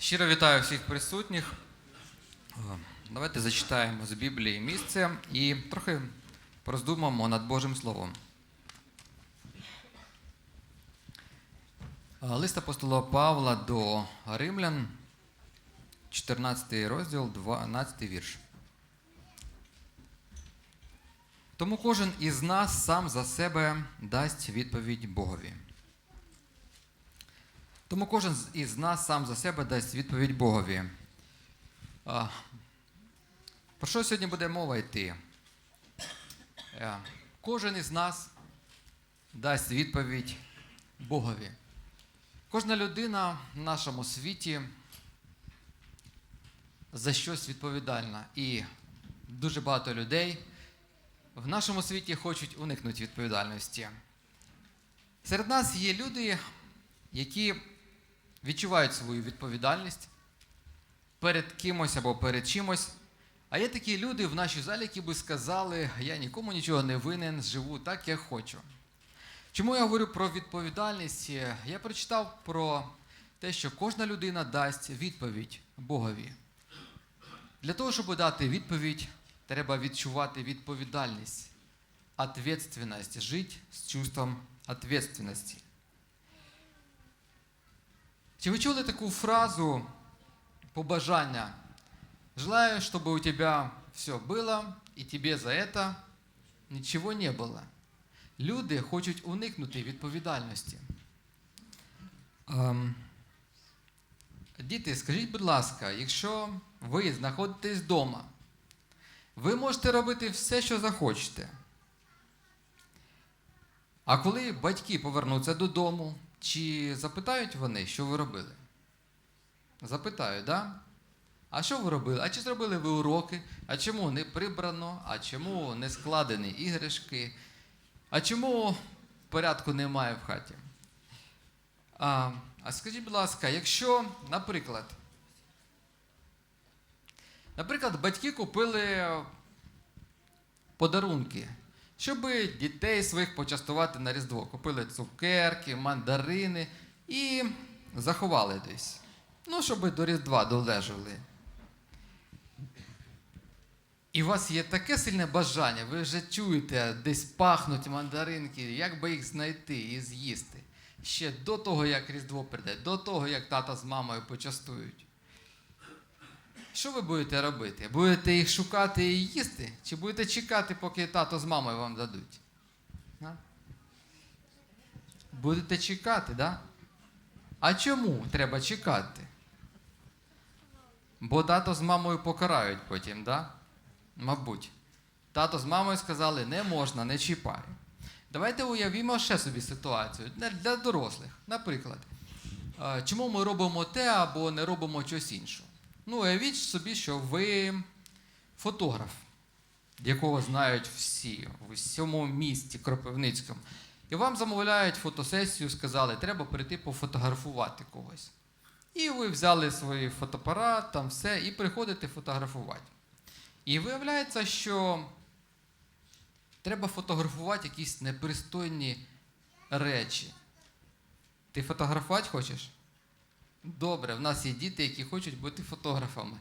Щиро вітаю всіх присутніх. Давайте зачитаємо з Біблії місце і трохи пороздумаємо над Божим Словом. Лист апостола Павла до Римлян, 14 розділ, 12 вірш. Тому кожен із нас сам за себе дасть відповідь Богові. Тому кожен із нас сам за себе дасть відповідь Богові. Про що сьогодні буде мова йти? Е, Кожен із нас дасть відповідь Богові. Кожна людина в нашому світі за щось відповідальна. І дуже багато людей в нашому світі хочуть уникнути відповідальності. Серед нас є люди, які відчувають свою відповідальність перед кимось або перед чимось. А є такі люди в нашій залі, які би сказали, я нікому нічого не винен, живу так, як хочу. Чому я говорю про відповідальність? Я прочитав про те, що кожна людина дасть відповідь Богові. Для того, щоб дати відповідь, треба відчувати відповідальність, ответственность, жити з чувством ответственности. Чи ви чули таку фразу побажання? Желаю, чтобы у тебя все было, і тебе за это нічого не було. Люди хочуть уникнути відповідальності. Ем, Діти, скажіть, будь ласка, якщо ви знаходитесь вдома, ви можете робити все, що захочете. А коли батьки повернуться додому, чи запитають вони, що ви робили? Запитають, да? А що ви робили? А чи зробили ви уроки? А чому не прибрано? А чому не складені іграшки? А чому порядку немає в хаті? А, а скажіть, будь ласка, якщо, наприклад, наприклад, батьки купили подарунки, щоб дітей своїх почастувати на Різдво. Купили цукерки, мандарини і заховали десь. Ну, щоб до Різдва долежали. І у вас є таке сильне бажання, ви вже чуєте, десь пахнуть мандаринки, як би їх знайти і з'їсти. Ще до того, як Різдво прийде, до того, як тата з мамою почастують. Що ви будете робити? Будете їх шукати і їсти? Чи будете чекати, поки тато з мамою вам дадуть? А? Будете чекати? Да? А чому треба чекати? Бо тато з мамою покарають потім, да? Мабуть. Тато з мамою сказали, не можна, не чіпай. Давайте уявімо ще собі ситуацію для, дорослих. Наприклад, чому ми робимо те або не робимо щось інше? Ну, уявіть собі, що ви фотограф, якого знають всі в усьому місті Кропивницькому. І вам замовляють фотосесію, сказали, треба прийти пофотографувати когось. І ви взяли свій фотоапарат, там все, і приходите фотографувати. І виявляється, що треба фотографувати якісь непристойні речі. Ти фотографувати хочеш? Добре, в нас є діти, які хочуть бути фотографами.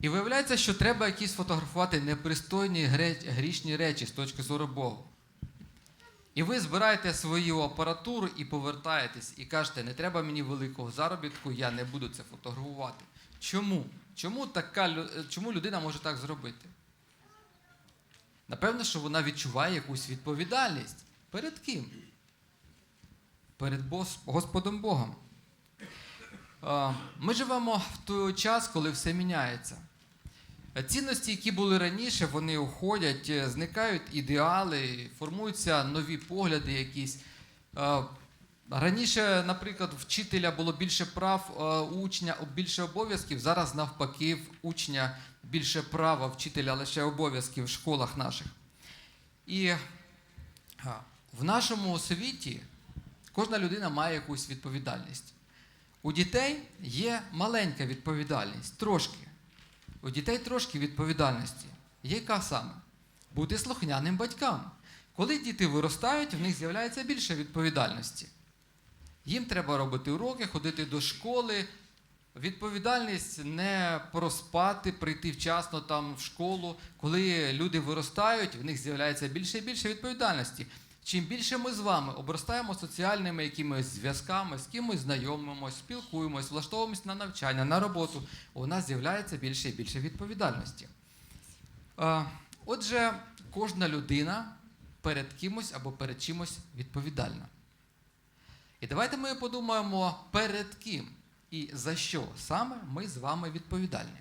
І виявляється, що треба якісь фотографувати непристойні грішні речі з точки зору Богу. І ви збираєте свою апаратуру і повертаєтесь, і кажете, не треба мені великого заробітку, я не буду це фотографувати. Чому? Чому, така, чому людина може так зробити? Напевно, що вона відчуває якусь відповідальність. Перед ким? Перед Господом Богом. Ми живемо в той час, коли все міняється. Цінності, які були раніше, вони уходять, е, зникають ідеали, формуються нові погляди якісь. Е, Раніше, наприклад, вчителя було більше прав, е, у учня більше обов'язків. Зараз навпаки, в учня більше права, вчителя лише обов'язків в школах наших. І е, в нашому світі кожна людина має якусь відповідальність. У дітей є маленька відповідальність, трошки. У дітей трошки відповідальності. Яка саме? Бути слухняним батькам. Коли діти виростають, в них з'являється більше відповідальності. Їм треба робити уроки, ходити до школи, Відповідальність не проспати, прийти вчасно там в школу. Коли люди виростають, в них з'являється більше і більше відповідальності. Чим більше ми з вами обростаємо соціальними якимись зв'язками, з кимось знайомимось, спілкуємось, влаштовуємось на навчання, на роботу, у нас з'являється більше і більше відповідальності. Отже, кожна людина перед кимось або перед чимось відповідальна. І давайте ми подумаємо, перед ким і за що саме ми з вами відповідальні.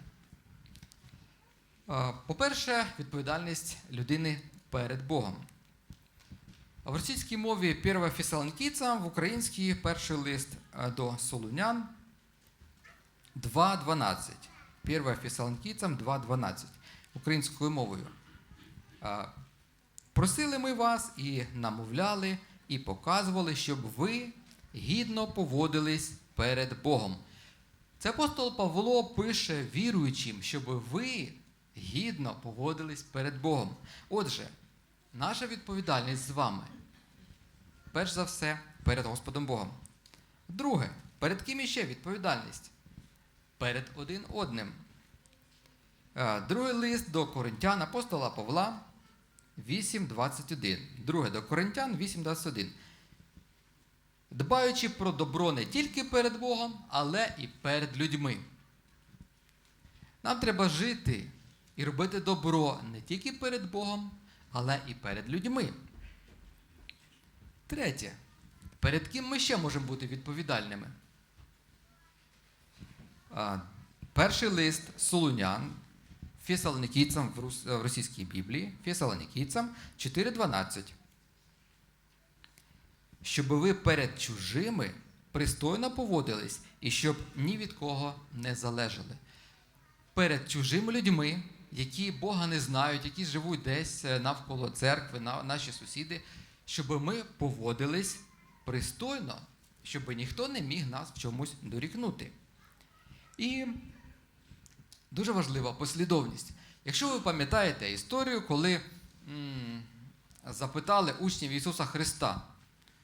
По-перше, відповідальність людини перед Богом. В російській мові перша Фесалонікійцям, в українській перший лист е, до Солунян 2.12. Перша Фесалонікійцям 2.12 українською мовою. Е, Просили ми вас і намовляли, і показували, щоб ви гідно поводились перед Богом. Це апостол Павло пише віруючим, щоб ви гідно поводились перед Богом. Отже, наша відповідальність з вами, перш за все, перед Господом Богом. Друге, перед ким іще відповідальність? Перед один одним. Е, Другий лист до Коринтян апостола Павла 8.21. Друге до Коринтян 8.21. Дбаючи про добро не тільки перед Богом, але і перед людьми. Нам треба жити і робити добро не тільки перед Богом, але і перед людьми. Третє. Перед ким ми ще можемо бути відповідальними? Перший лист Солунян Фесалоникійцям в російській Біблії, Фесалоникійцям 4.12. Щоб ви перед чужими пристойно поводились і щоб ні від кого не залежали. Перед чужими людьми, які Бога не знають, які живуть десь е, навколо церкви, на- наші сусіди, щоб ми поводились пристойно, щоб ніхто не міг нас в чомусь дорікнути. І дуже важлива послідовність. Якщо ви пам'ятаєте історію, коли м, запитали учнів Ісуса Христа,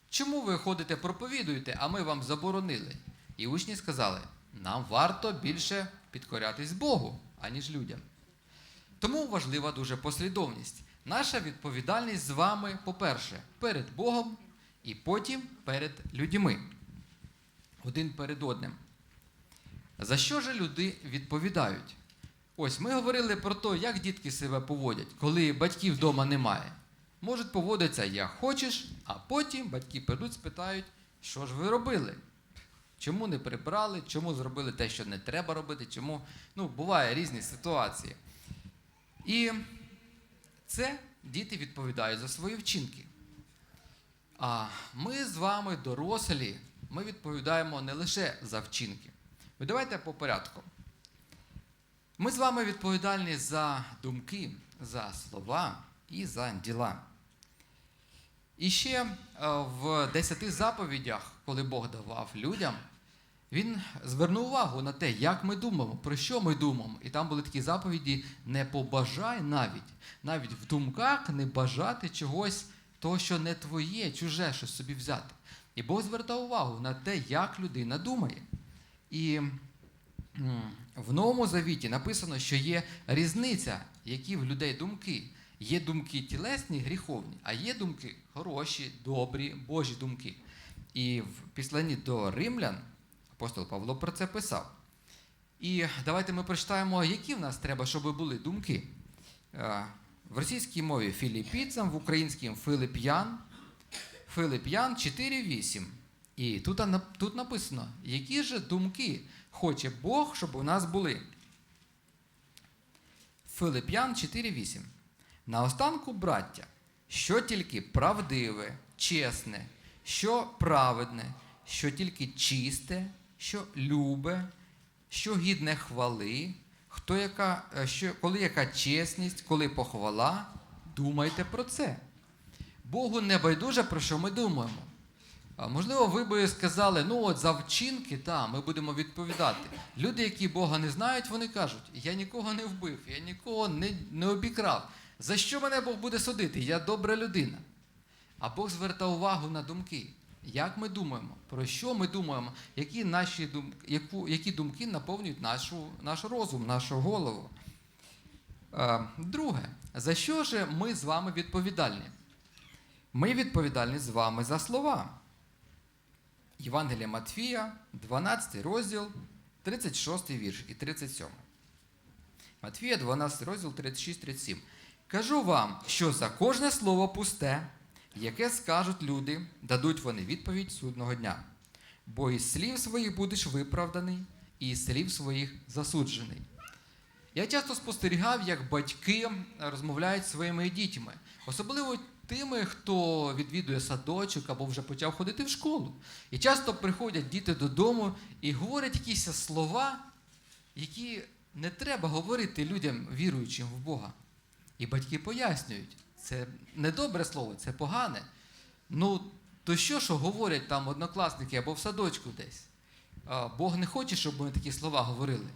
чому ви ходите проповідуєте, а ми вам заборонили? І учні сказали, нам варто більше підкорятись Богу, аніж людям. Тому важлива дуже послідовність. Наша відповідальність з вами, по-перше, перед Богом і потім перед людьми. Один перед одним. За що ж люди відповідають? Ось ми говорили про те, як дітки себе поводять, коли батьків вдома немає. Можуть поводитися як хочеш, а потім батьки прийдуть, спитають, що ж ви робили? Чому не прибрали, чому зробили те, що не треба робити, чому. Ну, буває різні ситуації. І це діти відповідають за свої вчинки. А ми з вами, дорослі, ми відповідаємо не лише за вчинки. Ви давайте по порядку. Ми з вами відповідальні за думки, за слова і за діла. І ще е, в десяти заповідях, коли Бог давав людям, він звернув увагу на те, як ми думаємо, про що ми думаємо. І там були такі заповіді: не побажай навіть, навіть в думках не бажати чогось, того, що не твоє, чуже, щось собі взяти. І Бог звертав увагу на те, як людина думає. І в Новому Завіті написано, що є різниця, які в людей думки. Є думки тілесні, гріховні, а є думки хороші, добрі, Божі думки. І в післанні до римлян апостол Павло про це писав. І давайте ми прочитаємо, які в нас треба, щоб були думки. Е, В російській мові філіппійцям, в українській Филип'ян, Филип'ян 4.8. І тут, тут написано, які ж думки хоче Бог, щоб у нас були. Филип'ян 4.8. Наостанку, браття, що тільки правдиве, чесне, що праведне, що тільки чисте, що любе, що гідне хвали, хто яка, е, що, коли яка чесність, коли похвала, думайте про це. Богу не байдуже, про що ми думаємо. Можливо, ви би сказали, ну от за вчинки, та, ми будемо відповідати. Люди, які Бога не знають, вони кажуть, я нікого не вбив, я нікого не, не обікрав. За що мене Бог буде судити? Я добра людина. А Бог звертав увагу на думки. Як ми думаємо? Про що ми думаємо? Які, наші дум... яку... які думки наповнюють нашу... наш розум, нашу голову? Е, Друге, за що ж ми з вами відповідальні? Ми відповідальні з вами за слова. Євангелія Матфія, 12 розділ, 36 вірш і 37. Матфія, 12 розділ, 36-37. Кажу вам, що за кожне слово пусте, яке скажуть люди, дадуть вони відповідь судного дня. Бо із слів своїх будеш виправданий, і слів своїх засуджений. Я часто спостерігав, як батьки розмовляють зі своїми дітьми, особливо тими, хто відвідує садочок або вже почав ходити в школу. І часто приходять діти додому і говорять якісь слова, які не треба говорити людям, віруючим в Бога. І батьки пояснюють, це не добре слово, це погане. Ну, то що, що говорять там однокласники або в садочку десь? Бог не хоче, щоб ми такі слова говорили.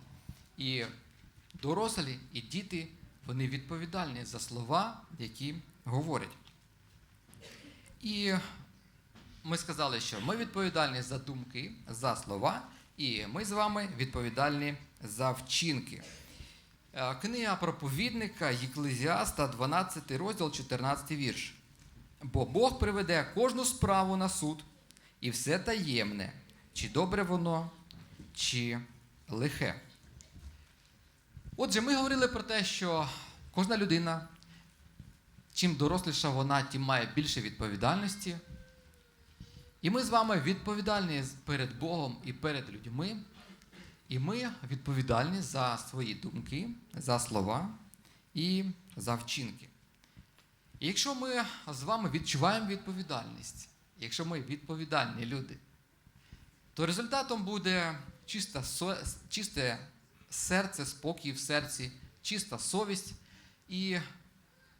І дорослі, і діти, вони відповідальні за слова, які говорять. І ми сказали, що ми відповідальні за думки, за слова, і ми з вами відповідальні за вчинки. Е, Книга проповідника Єклезіаста, 12 розділ, 14 вірш. Бо Бог приведе кожну справу на суд, і все таємне, чи добре воно, чи лихе. Отже, ми говорили про те, що кожна людина, чим доросліша вона, тим має більше відповідальності. І ми з вами відповідальні перед Богом і перед людьми. І ми відповідальні за свої думки, за слова і за вчинки. І якщо ми з вами відчуваємо відповідальність, якщо ми відповідальні люди, то результатом буде чиста, со- чисте серце, спокій в серці, чиста совість і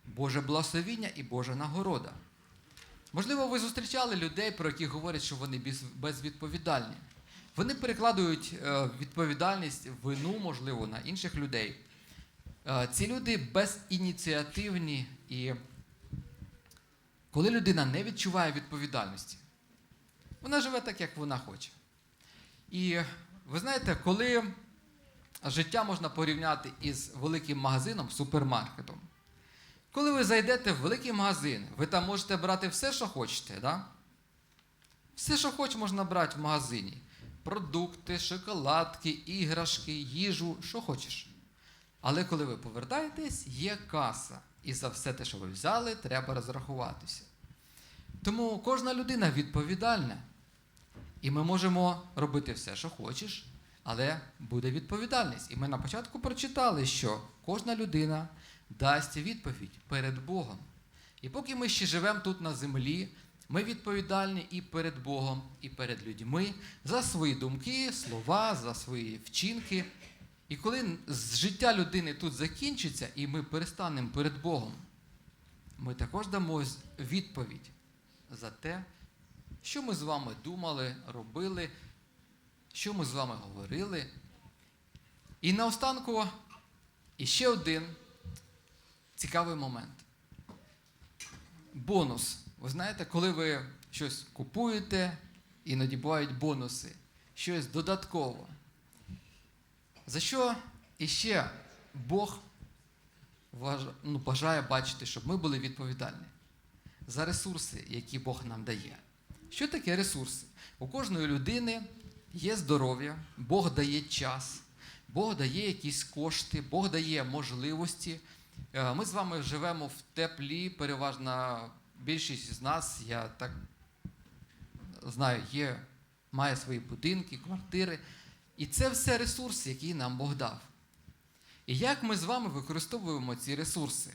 Боже благословіння і Божа нагорода. Можливо, ви зустрічали людей, про яких говорять, що вони безвідповідальні. Вони перекладують е, відповідальність, вину, можливо, на інших людей. Е, Ці люди безініціативні і коли людина не відчуває відповідальності, вона живе так, як вона хоче. І ви знаєте, коли життя можна порівняти із великим магазином, супермаркетом, коли ви зайдете в великий магазин, ви там можете брати все, що хочете, да? Все, що хочеш, можна брати в магазині. Продукти, шоколадки, іграшки, їжу, що хочеш. Але коли ви повертаєтесь, є каса. І за все те, що ви взяли, треба розрахуватися. Тому кожна людина відповідальна. І ми можемо робити все, що хочеш, але буде відповідальність. І ми на початку прочитали, що кожна людина дасть відповідь перед Богом. І поки ми ще живемо тут на землі, ми відповідальні і перед Богом, і перед людьми за свої думки, слова, за свої вчинки. І коли життя людини тут закінчиться, і ми перестанемо перед Богом, ми також дамо відповідь за те, що ми з вами думали, робили, що ми з вами говорили. І наостанку іще один цікавий момент. Бонус. Ви знаєте, коли ви щось купуєте, іноді бувають бонуси, щось додатково. За що іще Бог ну, бажає бачити, щоб ми були відповідальні? За ресурси, які Бог нам дає. Що таке ресурси? У кожної людини є здоров'я, Бог дає час, Бог дає якісь кошти, Бог дає можливості. Е, Ми з вами живемо в теплі, переважна більшість з нас, я так знаю, є, має свої будинки, квартири. І це все ресурси, які нам Бог дав. І як ми з вами використовуємо ці ресурси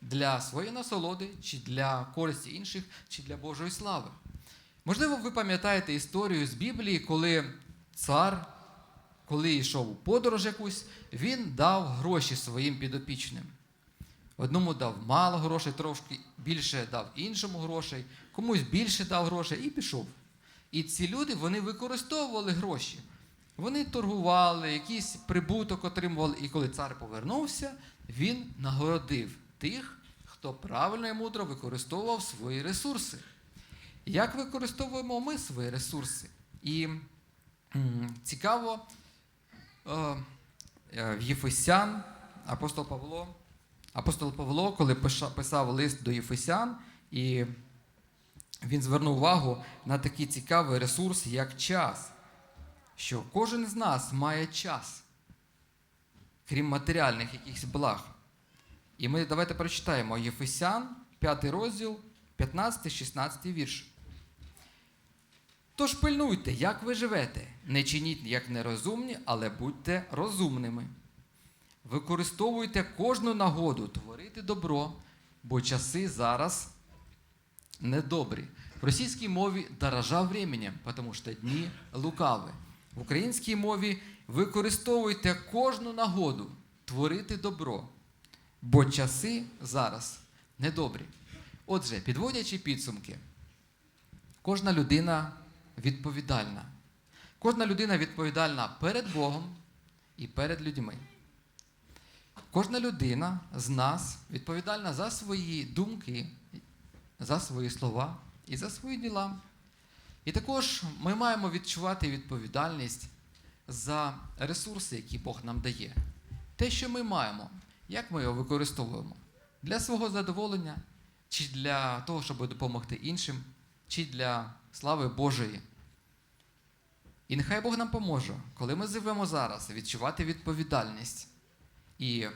для своєї насолоди, чи для користі інших, чи для Божої слави? Можливо, ви пам'ятаєте історію з Біблії, коли цар, коли йшов у подорож якусь, він дав гроші своїм підопічним. Одному дав мало грошей, трошки більше дав іншому грошей, комусь більше дав грошей і пішов. І ці люди вони використовували гроші. Вони торгували, якийсь прибуток отримували. І коли цар повернувся, він нагородив тих, хто правильно і мудро використовував свої ресурси. Як використовуємо ми свої ресурси? І цікаво, е, е, в Єфесян апостол Павло, апостол Павло, коли писав лист до Єфесян, і він звернув увагу на такий цікавий ресурс, як час. Що кожен з нас має час, крім матеріальних якихось благ. І ми давайте прочитаємо Єфесян, 5 розділ, 15-16 вірш. Тож пильнуйте, як ви живете. Не чиніть як нерозумні, але будьте розумними. Використовуйте кожну нагоду творити добро, бо часи зараз недобрі. В російській мові дорожа временем, тому що дні лукаві. В українській мові використовуйте кожну нагоду творити добро, бо часи зараз недобрі. Отже, підводячи підсумки, кожна людина відповідальна. Кожна людина відповідальна перед Богом і перед людьми. Кожна людина з нас відповідальна за свої думки, за свої слова і за свої діла. І також ми маємо відчувати відповідальність за ресурси, які Бог нам дає. Те, що ми маємо, як ми його використовуємо? Для свого задоволення, чи для того, щоб допомогти іншим, чи для слави Божої. І нехай Бог нам поможе, коли ми живемо зараз, відчувати відповідальність. І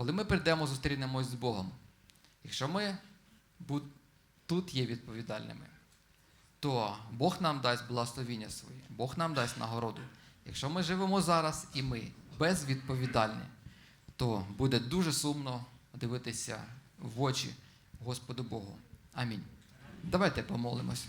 коли ми прийдемо, зустрінемось з Богом, якщо ми тут є відповідальними, то Бог нам дасть благословіння своє, Бог нам дасть нагороду. Якщо ми живемо зараз і ми безвідповідальні, то буде дуже сумно дивитися в очі Господу Богу. Амінь. Давайте помолимось.